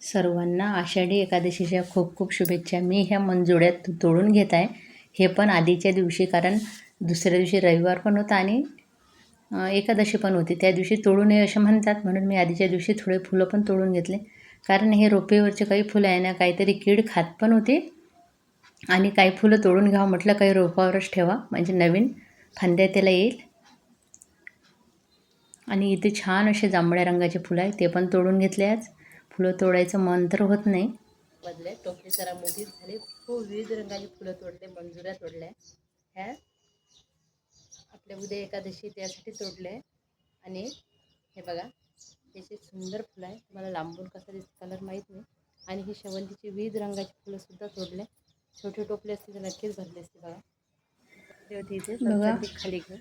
सर्वांना आषाढी एकादशीच्या खूप खूप शुभेच्छा. मी ह्या मंजुळ्यात तोडून घेत आहे. हे पण आधीच्या दिवशी कारण दुसऱ्या दिवशी रविवार पण होता आणि एकादशी पण होती. त्या दिवशी तोडू नये असे म्हणतात म्हणून मी आधीच्या दिवशी थोडे फुलं पण तोडून घेतले. कारण हे रोपेवरचे काही फुलं आहे ना काहीतरी कीड खात पण होती. आणि काही फुलं तोडून घ्यावं म्हटलं काही रोपावरच ठेवा. म्हणजे नवीन फांद्या त्याला येईल. आणि इथे छान असे जांभळ्या रंगाचे फुलं आहे ते पण तोडून घेतले आज. फुलं तोडायचं मन तर होत नाही. बदले टोपली जरा मोठी झाली खूप विविध रंगाची फुलं तोडले मंजुऱ्या तोडल्या. ह्या आपल्या उद्या एकादशी त्यासाठी तोडले. आणि हे बघा त्याचे सुंदर फुलं आहे तुम्हाला लांबून कसं दिसतं कलर माहीत नाही. आणि ही शेवंतीची विविध रंगाची फुलंसुद्धा तोडले. छोटे टोपले असते तर नक्कीच भरले असते बघा. इथे खाली घेऊन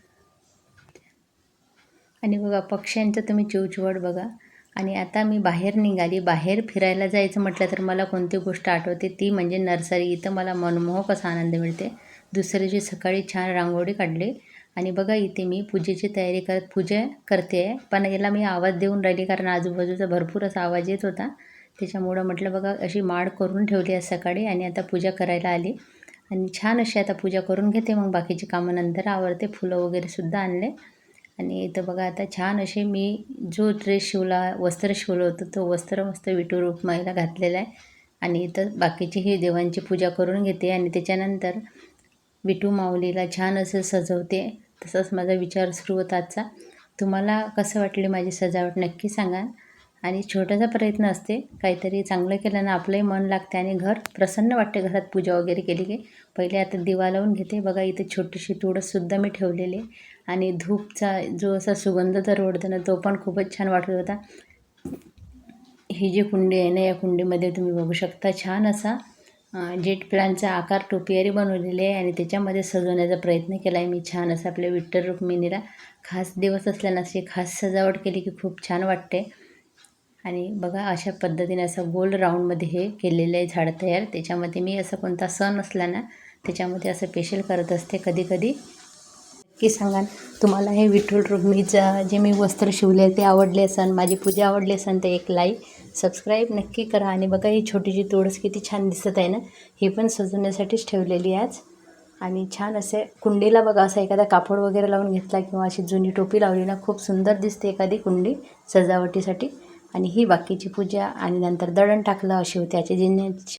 आणि बघा पक्ष्यांचं तुम्ही चिवचिवाट बघा. आणि आता मी बाहेर निघाली. बाहेर फिरायला जायचं म्हटलं तर मला कोणती गोष्ट आठवते ती म्हणजे नर्सरी. इथं मला मनमोहक असा आनंद मिळते. दुसऱ्या दिवशी सकाळी छान रांगोळी काढली. आणि बघा इथे मी पूजेची तयारी करत पूजा करते. आहे पण याला मी आवाज देऊन राहिली कारण आजूबाजूचा भरपूर असा आवाज येत होता. त्याच्यामुळं म्हटलं बघा अशी माळ करून ठेवली आहे सकाळी आणि आता पूजा करायला आली. आणि छान अशी आता पूजा करून घेते. मग बाकीची कामं नंतर आवडते फुलं वगैरेसुद्धा आणले. आणि इथं बघा आता छान असे मी जो ड्रेस शिवला वस्त्र शिवलं होतं तो वस्त्र मस्त विठू रुक्माईला घातलेला आहे. आणि इथं बाकीची ही देवांची पूजा करून घेते आणि त्याच्यानंतर विठू माऊलीला छान असं सजवते. तसंच माझा विचार सुरू होता आजचा. तुम्हाला कसं वाटले माझी सजावट नक्की सांगा. आणि छोटासा प्रयत्न असते काहीतरी चांगलं केलं ना आपलंही मन लागते आणि घर प्रसन्न वाटते घरात पूजा वगैरे केली की. पहिले आता दिवा लावून घेते. बघा इथे छोटीशी तुळससुद्धा मी ठेवलेली आहे. आणि धूपचा जो असा सुगंध तर ओढतो ना तो पण खूपच छान वाटत होता. ही जी कुंडी आहे ना या कुंडीमध्ये तुम्ही बघू शकता छान असा जेट प्लॅनचा आकार टोपियारी बनवलेले आहे आणि त्याच्यामध्ये सजवण्याचा प्रयत्न केला आहे मी. छान असं आपल्या विठ्ठल रुक्मिणीला खास दिवस असल्यानं अशी खास सजावट केली की खूप छान वाटते. आणि बघा अशा पद्धतीने असं गोल राऊंडमध्ये हे केलेलं आहे झाड तयार. त्याच्यामध्ये मी असं कोणता सण असला ना त्याच्यामध्ये असं स्पेशल करत असते कधी की सांगा तुम्हाला हे विठ्ठल रुक्मीचं जे मी वस्त्र शिवले ते आवडले असन माझी पूजा आवडली असन ते एक लाईक सबस्क्राईब नक्की करा. आणि बघा ही छोटीशी तुळस किती छान दिसत आहे ना. ही पण सजवण्यासाठीच ठेवलेली आहे आज. आणि छान असे कुंडीला बघा असं एखादा कापड वगैरे लावून घेतला किंवा अशी जुनी टोपी लावली ना खूप सुंदर दिसते एखादी कुंडी सजावटीसाठी. आणि ही बाकीची पूजा आणि नंतर दळण टाकलं अशी होती याची जिन्याची